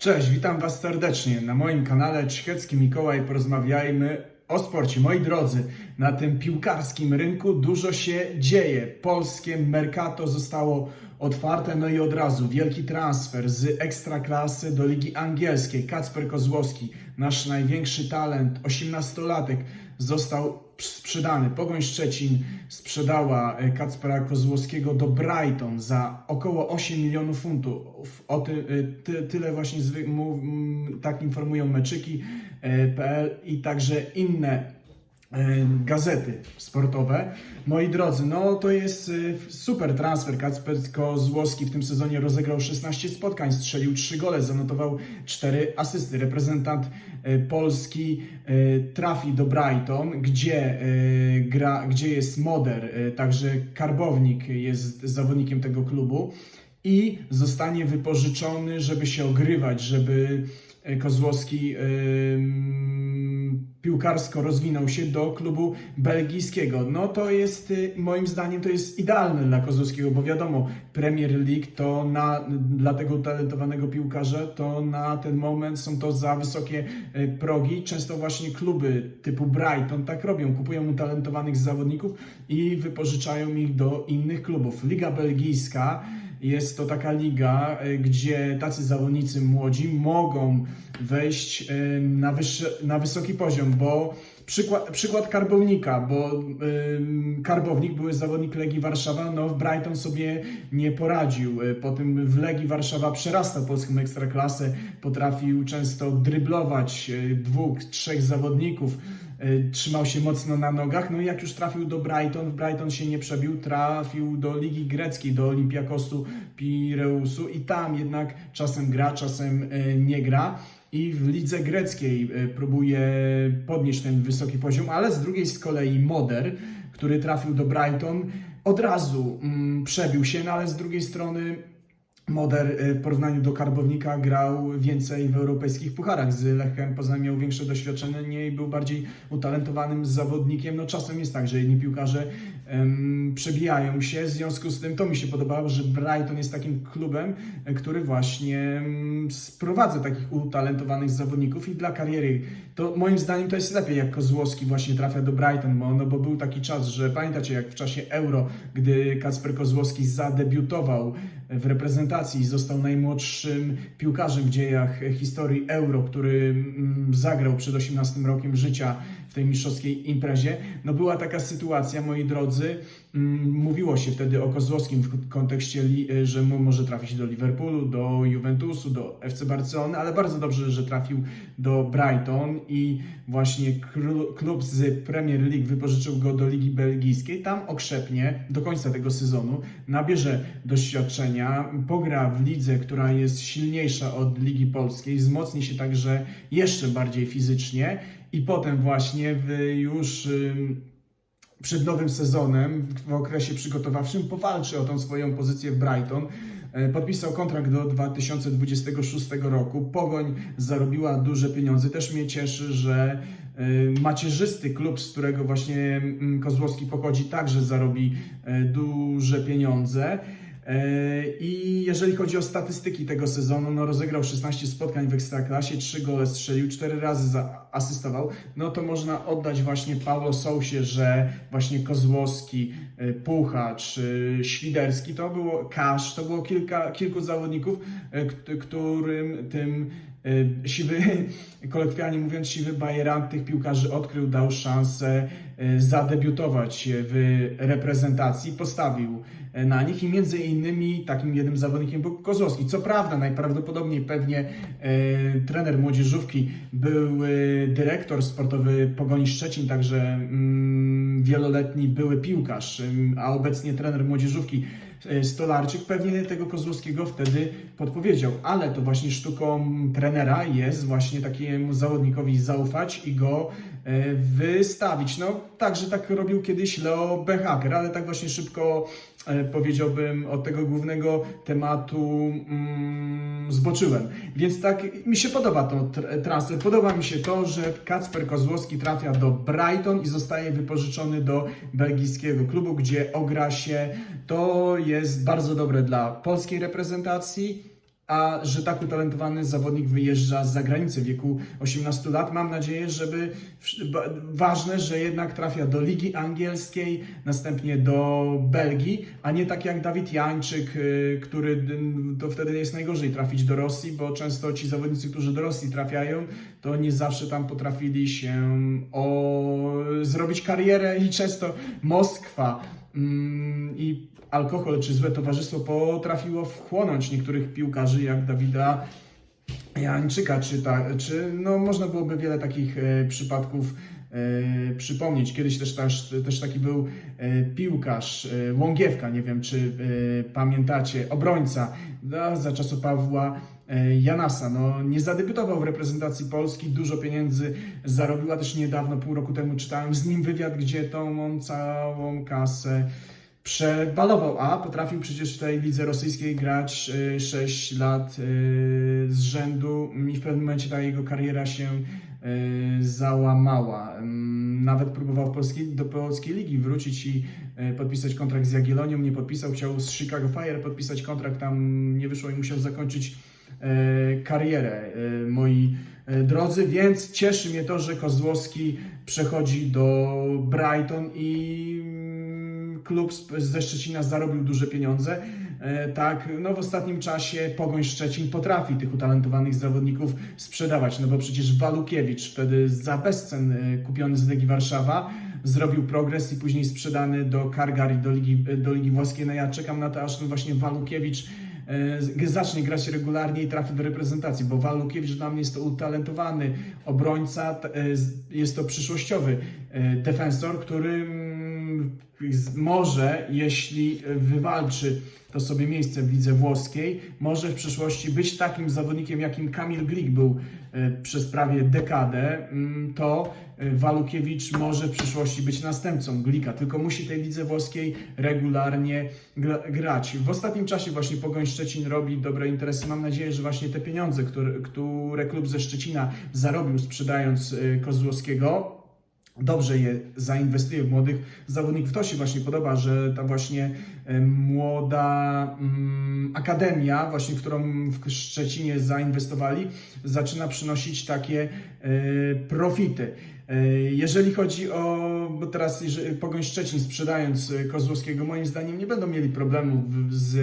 Cześć, witam Was serdecznie na moim kanale Czechecki Mikołaj. Porozmawiajmy o sporcie. Moi drodzy, na tym piłkarskim rynku dużo się dzieje. Polskie Mercato zostało otwarte, no i od razu wielki transfer z ekstraklasy do Ligi Angielskiej. Kacper Kozłowski, nasz największy talent, 18-latek, został sprzedany. Pogoń Szczecin sprzedała e, Kacpera Kozłowskiego do Brighton za około 8 milionów funtów. O ty, e, ty, tyle właśnie tak informują meczyki.pl i także inne e, gazety sportowe. Moi drodzy, no to jest e, super transfer. Kacper Kozłowski w tym sezonie rozegrał 16 spotkań, strzelił 3 gole, zanotował 4 asysty. Reprezentant e, Polski e, trafi do Brighton, gdzie, gra, gdzie jest Moder, także Karbownik jest zawodnikiem tego klubu i zostanie wypożyczony, żeby się ogrywać, żeby Kozłowski ym, piłkarsko rozwinął się do klubu belgijskiego. No to jest, y, moim zdaniem, to jest idealne dla Kozłowskiego, bo wiadomo, Premier League to na, dla tego utalentowanego piłkarza, to na ten moment są to za wysokie y, progi. Często właśnie kluby typu Brighton tak robią, kupują utalentowanych zawodników i wypożyczają ich do innych klubów. Liga belgijska jest to taka liga, y, gdzie tacy zawodnicy młodzi mogą wejść y, na, wyższy, na wysoki poziom, bo przykład, przykład Karbownika, bo Karbownik, były zawodnik Legii Warszawa, no w Brighton sobie nie poradził. Y, Potem w Legii Warszawa przerastał polską ekstraklasę, potrafił często dryblować dwóch, trzech zawodników, trzymał się mocno na nogach, no i jak już trafił do Brighton, w Brighton się nie przebił, trafił do Ligi Greckiej, do Olympiakosu Pireusu i tam jednak czasem gra, czasem y, nie gra. I w lidze greckiej y, próbuje podnieść ten wysoki poziom, ale z drugiej z kolei Moder, który trafił do Brighton, od razu mm, przebił się, no ale z drugiej strony Moder y, w porównaniu do Karbownika grał więcej w europejskich pucharach. Z Lechem Poznań miał większe doświadczenie i był bardziej utalentowanym zawodnikiem. No czasem jest tak, że jedni piłkarze em, przebijają się, w związku z tym to mi się podobało, że Brighton jest takim klubem, e, który właśnie sprowadza takich utalentowanych zawodników i dla kariery to moim zdaniem to jest lepiej, jak Kozłowski właśnie trafia do Brighton, bo, no, bo był taki czas, że pamiętacie jak w czasie Euro, gdy Kacper Kozłowski zadebiutował w reprezentacji został najmłodszym piłkarzem w dziejach historii Euro, który mm, zagrał przed 18 rokiem życia w tej mistrzowskiej imprezie. No była taka sytuacja, moi drodzy, mm, mówiło się wtedy o Kozłowskim w kontekście, li- że może trafić do Liverpoolu, do Juventusu, do FC Barcelony, ale bardzo dobrze, że trafił do Brighton i właśnie klub z Premier League wypożyczył go do Ligi Belgijskiej. Tam okrzepnie do końca tego sezonu, nabierze doświadczenia, pogra w lidze, która jest silniejsza od Ligi Polskiej, wzmocni się także jeszcze bardziej fizycznie i potem właśnie w już przed nowym sezonem, w okresie przygotowawczym, powalczy o tą swoją pozycję w Brighton. E, Podpisał kontrakt do 2026 roku. Pogoń zarobiła duże pieniądze. Też mnie cieszy, że e, macierzysty klub, z którego właśnie mm, Kozłowski pochodzi, także zarobi e, duże pieniądze. E, I jeżeli chodzi o statystyki tego sezonu, no rozegrał 16 spotkań w Ekstraklasie, 3 gole strzelił, 4 razy zaasystował, no to można oddać właśnie Paulo Sousie, że właśnie Kozłowski, e, Puchacz, e, Świderski, to było Kasz, to było kilka, kilku zawodników, którym tym siwy, kolokwialnie mówiąc, siwy bajeran tych piłkarzy odkrył, dał szansę zadebiutować w reprezentacji, postawił na nich i między innymi takim jednym zawodnikiem był Kozłowski. Co prawda, najprawdopodobniej pewnie e, trener młodzieżówki był e, dyrektor sportowy Pogoni Szczecin, także mm, wieloletni były piłkarz, ym, a obecnie trener młodzieżówki e, Stolarczyk pewnie tego Kozłowskiego wtedy podpowiedział, ale to właśnie sztuką trenera jest właśnie takiemu zawodnikowi zaufać i go e, wystawić. No, także tak robił kiedyś Leo Behaker, ale tak właśnie szybko e, powiedziałbym od tego głównego tematu mm, zboczyłem. Więc tak mi się podoba to tr- transfer. Podoba mi się to, że Kacper Kozłowski trafia do Brighton i zostaje wypożyczony do belgijskiego klubu, gdzie ogra się. To jest bardzo dobre dla polskiej reprezentacji a że tak utalentowany zawodnik wyjeżdża z zagranicy w wieku 18 lat. Mam nadzieję, żeby ważne, że jednak trafia do Ligi Angielskiej, następnie do Belgii, a nie tak jak Dawid Jańczyk, y, który to wtedy jest najgorzej trafić do Rosji, bo często ci zawodnicy, którzy do Rosji trafiają, to nie zawsze tam potrafili się o, zrobić karierę i często Moskwa i alkohol czy złe towarzystwo potrafiło wchłonąć niektórych piłkarzy jak Dawida Jańczyka, czy, ta, czy no, można byłoby wiele takich e, przypadków e, przypomnieć. Kiedyś też, też, też taki był e, piłkarz, e, Łągiewka, nie wiem czy pamiętacie, obrońca no, za czasów Pawła Janasa. No, nie zadebiutował w reprezentacji Polski, dużo pieniędzy zarobiła też niedawno, pół roku temu czytałem z nim wywiad, gdzie tą on całą kasę przebalował, a potrafił przecież w tej lidze rosyjskiej grać e, 6 lat e, z rzędu. I w pewnym momencie ta jego kariera się e, załamała. Mm, Nawet próbował polskiej, do polskiej ligi wrócić i podpisać kontrakt z Jagiellonią, nie podpisał, chciał z Chicago Fire podpisać kontrakt, tam nie wyszło i musiał zakończyć karierę, moi drodzy, więc cieszy mnie to, że Kozłowski przechodzi do Brighton i klub ze Szczecina zarobił duże pieniądze. E, Tak, no w ostatnim czasie Pogoń Szczecin potrafi tych utalentowanych zawodników sprzedawać, no bo przecież Walukiewicz wtedy za bezcen e, kupiony z Legii Warszawa zrobił progres i później sprzedany do Kargari, do Ligi, do Ligi Włoskiej. No ja czekam na to, aż ten właśnie Walukiewicz e, zacznie grać regularnie i trafi do reprezentacji, bo Walukiewicz dla mnie jest to utalentowany obrońca, e, jest to przyszłościowy e, defensor, który z- może, jeśli wywalczy to sobie miejsce w lidze włoskiej, może w przyszłości być takim zawodnikiem, jakim Kamil Glik był e, przez prawie dekadę, mm, to e, Walukiewicz może w przyszłości być następcą Glika, tylko musi tej lidze włoskiej regularnie gra, grać. W ostatnim czasie właśnie Pogoń Szczecin robi dobre interesy. Mam nadzieję, że właśnie te pieniądze, które, które klub ze Szczecina zarobił sprzedając e, Kozłowskiego, dobrze je zainwestuje w młodych zawodników. To się właśnie podoba, że ta właśnie młoda mm, akademia, właśnie w którą w Szczecinie zainwestowali, zaczyna przynosić takie e, profity. E, Jeżeli chodzi o, bo teraz Pogoń Szczecin sprzedając e, Kozłowskiego, moim zdaniem nie będą mieli problemu z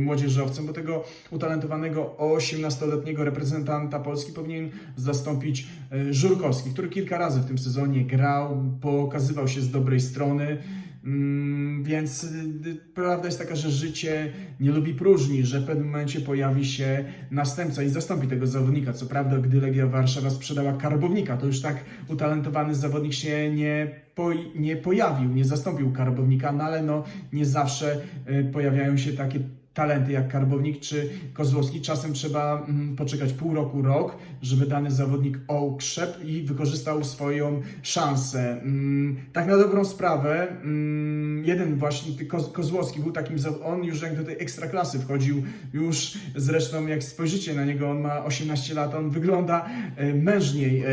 młodzieżowcem, bo tego utalentowanego 18-letniego reprezentanta Polski powinien zastąpić e, Żurkowski, który kilka razy w tym sezonie grał, pokazywał się z dobrej strony. Mm, Więc y, y, prawda jest taka, że życie nie lubi próżni, że w pewnym momencie pojawi się następca i zastąpi tego zawodnika. Co prawda, gdy Legia Warszawa sprzedała Karbownika, to już tak utalentowany zawodnik się nie, poj- nie pojawił, nie zastąpił Karbownika, no ale no, nie zawsze y, pojawiają się takie talenty jak Karbownik czy Kozłowski. Czasem trzeba mm, poczekać pół roku, rok, żeby dany zawodnik okrzep i wykorzystał swoją szansę. Mm, Tak na dobrą sprawę, mm, jeden właśnie, Kozłowski był takim, on już jak do tej ekstraklasy wchodził, już zresztą jak spojrzycie na niego, on ma 18 lat, on wygląda e, mężniej, e,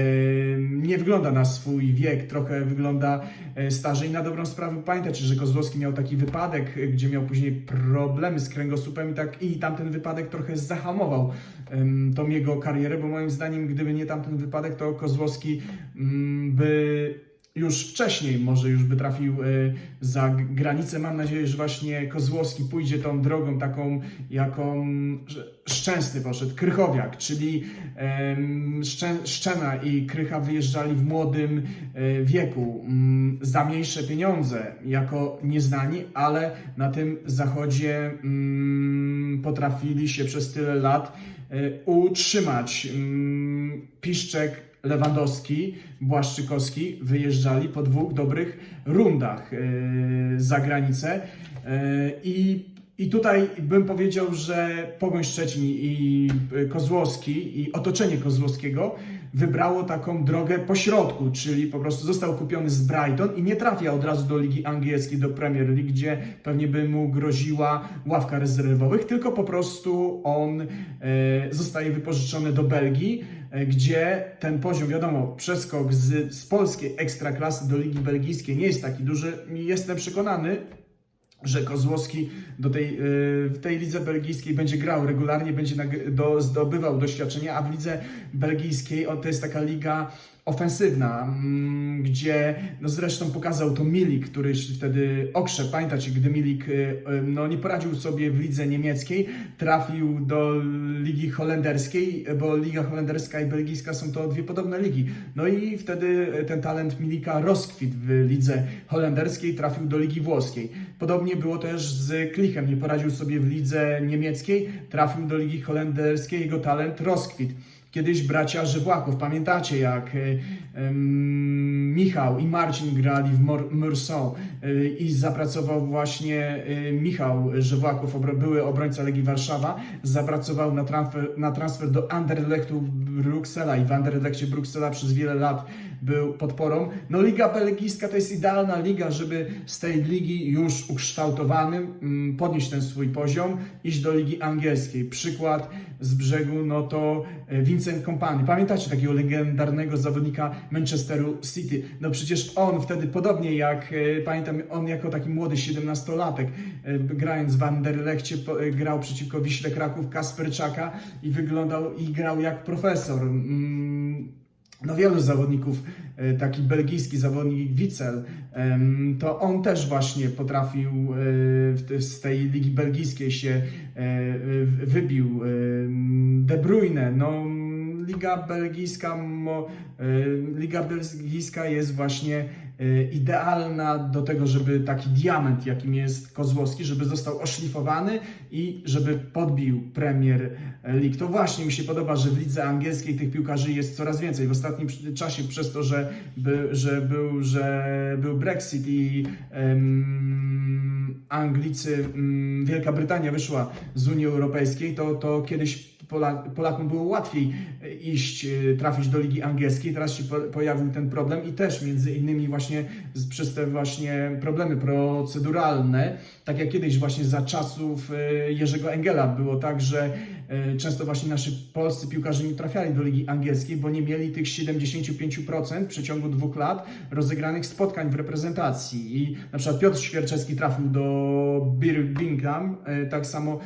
nie wygląda na swój wiek, trochę wygląda e, starzej. Na dobrą sprawę pamiętacie, że Kozłowski miał taki wypadek, gdzie miał później problemy z kręgosłupem i, tak, i tamten wypadek trochę zahamował em, tą jego karierę, bo moim zdaniem, gdyby nie tamten wypadek, to Kozłowski mm, by już wcześniej może już by trafił e, za granicę. Mam nadzieję, że właśnie Kozłowski pójdzie tą drogą taką, jaką Szczęsny poszedł, Krychowiak, czyli Szczena i Krycha wyjeżdżali w młodym e, wieku mm, za mniejsze pieniądze jako nieznani, ale na tym zachodzie mm, potrafili się przez tyle lat e, utrzymać. Mm, Piszczek, Lewandowski, Błaszczykowski wyjeżdżali po dwóch dobrych rundach e, za granicę E, i i tutaj bym powiedział, że Pogoń Szczecin i Kozłowski i otoczenie Kozłowskiego wybrało taką drogę pośrodku, czyli po prostu został kupiony z Brighton i nie trafia od razu do Ligi Angielskiej, do Premier League, gdzie pewnie by mu groziła ławka rezerwowych, tylko po prostu on e, zostaje wypożyczony do Belgii, e, gdzie ten poziom, wiadomo, przeskok z, z polskiej ekstraklasy do Ligi Belgijskiej nie jest taki duży. Jestem przekonany, że Kozłowski do tej, y, w tej lidze belgijskiej będzie grał regularnie, będzie do, zdobywał doświadczenia, a w lidze belgijskiej to jest taka liga ofensywna, mm, gdzie no zresztą pokazał to Milik, który wtedy okrze, pamiętacie, gdy Milik y, y, no, nie poradził sobie w lidze niemieckiej, trafił do ligi holenderskiej, bo liga holenderska i belgijska są to dwie podobne ligi. No i wtedy ten talent Milika rozkwitł w lidze holenderskiej, trafił do ligi włoskiej. Podobnie było też z Klichem, nie poradził sobie w lidze niemieckiej, trafił do ligi holenderskiej, jego talent rozkwitł. Kiedyś bracia Żywłaków, pamiętacie jak ym, Michał i Marcin grali w Meursault y, i zapracował właśnie y, Michał Żywłaków, były obrońca Legii Warszawa, zapracował na transfer, na transfer do Anderlechtu Bruksela i w Anderlechcie Bruksela przez wiele lat był podporą. No Liga Belgijska to jest idealna liga, żeby z tej ligi już ukształtowanym mm, podnieść ten swój poziom, iść do Ligi Angielskiej. Przykład z brzegu, no to e, Vincent Kompany. Pamiętacie takiego legendarnego zawodnika Manchesteru City? No przecież on wtedy, podobnie jak, e, pamiętam, on jako taki młody 17-latek, e, grając w Anderlechcie, grał przeciwko Wiśle Kraków Kasperczaka i wyglądał i grał jak profesor. No wielu zawodników, e, taki belgijski zawodnik Wicel, to on też właśnie potrafił e, z tej ligi belgijskiej się e, wybił. De Bruyne, no Liga belgijska, Liga belgijska jest właśnie idealna do tego, żeby taki diament, jakim jest Kozłowski, żeby został oszlifowany i żeby podbił Premier League. To właśnie mi się podoba, że w lidze angielskiej tych piłkarzy jest coraz więcej. W ostatnim czasie przez to, że, by, że, był, że był Brexit i em, Anglicy, em, Wielka Brytania wyszła z Unii Europejskiej, to, to kiedyś Polakom było łatwiej e, iść, e, trafić do Ligi Angielskiej. Teraz się po, pojawił ten problem i też między innymi właśnie przez te właśnie problemy proceduralne, tak jak kiedyś właśnie za czasów e, Jerzego Engela było tak, że często właśnie nasi polscy piłkarze nie trafiali do Ligi Angielskiej, bo nie mieli tych 75% w przeciągu dwóch lat rozegranych spotkań w reprezentacji. I na przykład Piotr Świerczewski trafił do Birmingham, e, tak samo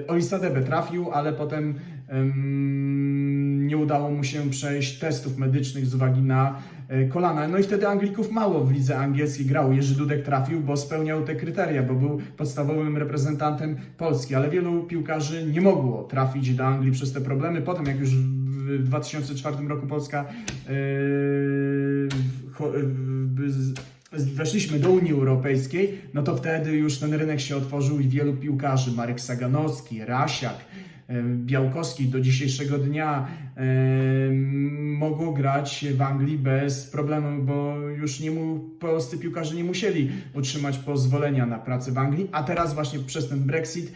e, Olisadebe trafił, ale potem em, nie udało mu się przejść testów medycznych z uwagi na e, kolana. No i wtedy Anglików mało w lidze angielskiej grał. Jerzy Dudek trafił, bo spełniał te kryteria, bo był podstawowym reprezentantem Polski, ale wielu piłkarzy nie mogło trafić do Anglii przez te problemy. Potem jak już w 2004 roku Polska e, e, weszliśmy do Unii Europejskiej, no to wtedy już ten rynek się otworzył i wielu piłkarzy, Marek Saganowski, Rasiak, e, Białkowski do dzisiejszego dnia e, mogło grać w Anglii bez problemu, bo już nie mu, polscy piłkarze nie musieli utrzymać pozwolenia na pracę w Anglii, a teraz właśnie przez ten Brexit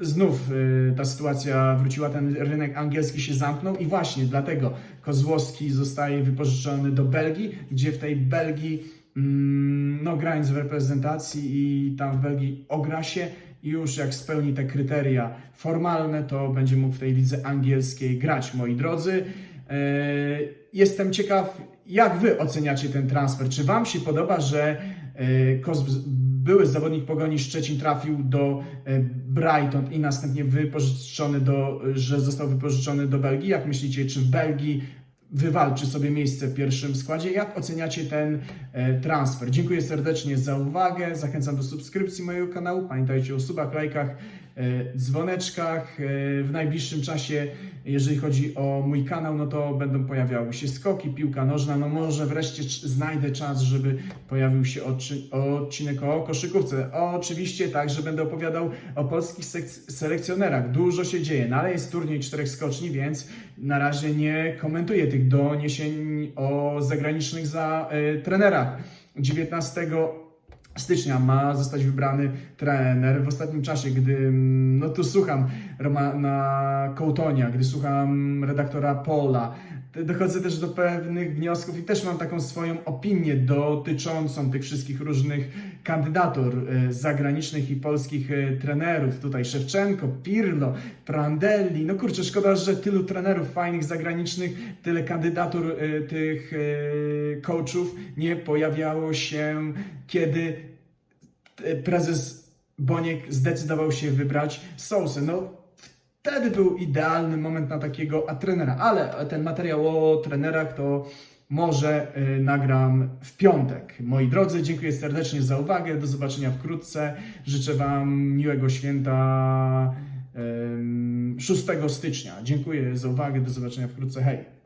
znów e, ta sytuacja wróciła, ten rynek angielski się zamknął i właśnie dlatego Kozłowski zostaje wypożyczony do Belgii, gdzie w tej Belgii mm, no grając w reprezentacji i tam w Belgii ogra się już jak spełni te kryteria formalne, to będzie mógł w tej lidze angielskiej grać, moi drodzy. E, Jestem ciekaw, jak wy oceniacie ten transfer. Czy wam się podoba, że e, były zawodnik Pogoni Szczecin trafił do e, Brighton i następnie wypożyczony do, że został wypożyczony do Belgii? Jak myślicie, czy w Belgii wywalczy sobie miejsce w pierwszym składzie. Jak oceniacie ten e, transfer? Dziękuję serdecznie za uwagę. Zachęcam do subskrypcji mojego kanału. Pamiętajcie o subach, lajkach, dzwoneczkach. E, w najbliższym czasie, jeżeli chodzi o mój kanał, no to będą pojawiały się skoki, piłka nożna. No może wreszcie znajdę czas, żeby pojawił się odcinek o koszykówce. Oczywiście także będę opowiadał o polskich selekcjonerach. Dużo się dzieje, no ale jest turniej czterech skoczni, więc na razie nie komentuję tych doniesień o zagranicznych za, e, trenerach. 19 stycznia ma zostać wybrany trener. W ostatnim czasie, gdy mm, no tu słucham Romana Kołtonia, gdy słucham redaktora Pola, dochodzę też do pewnych wniosków i też mam taką swoją opinię dotyczącą tych wszystkich różnych kandydatur e, zagranicznych i polskich e, trenerów. Tutaj Szewczenko, Pirlo, Prandelli. No kurczę, szkoda, że tylu trenerów fajnych zagranicznych, tyle kandydatur e, tych coachów nie pojawiało się, kiedy prezes Boniek zdecydował się wybrać Sousę. No, wtedy był idealny moment na takiego a trenera, ale ten materiał o trenerach to może y, nagram w piątek. Moi drodzy, dziękuję serdecznie za uwagę. Do zobaczenia wkrótce. Życzę Wam miłego święta ym, 6 stycznia. Dziękuję za uwagę. Do zobaczenia wkrótce. Hej!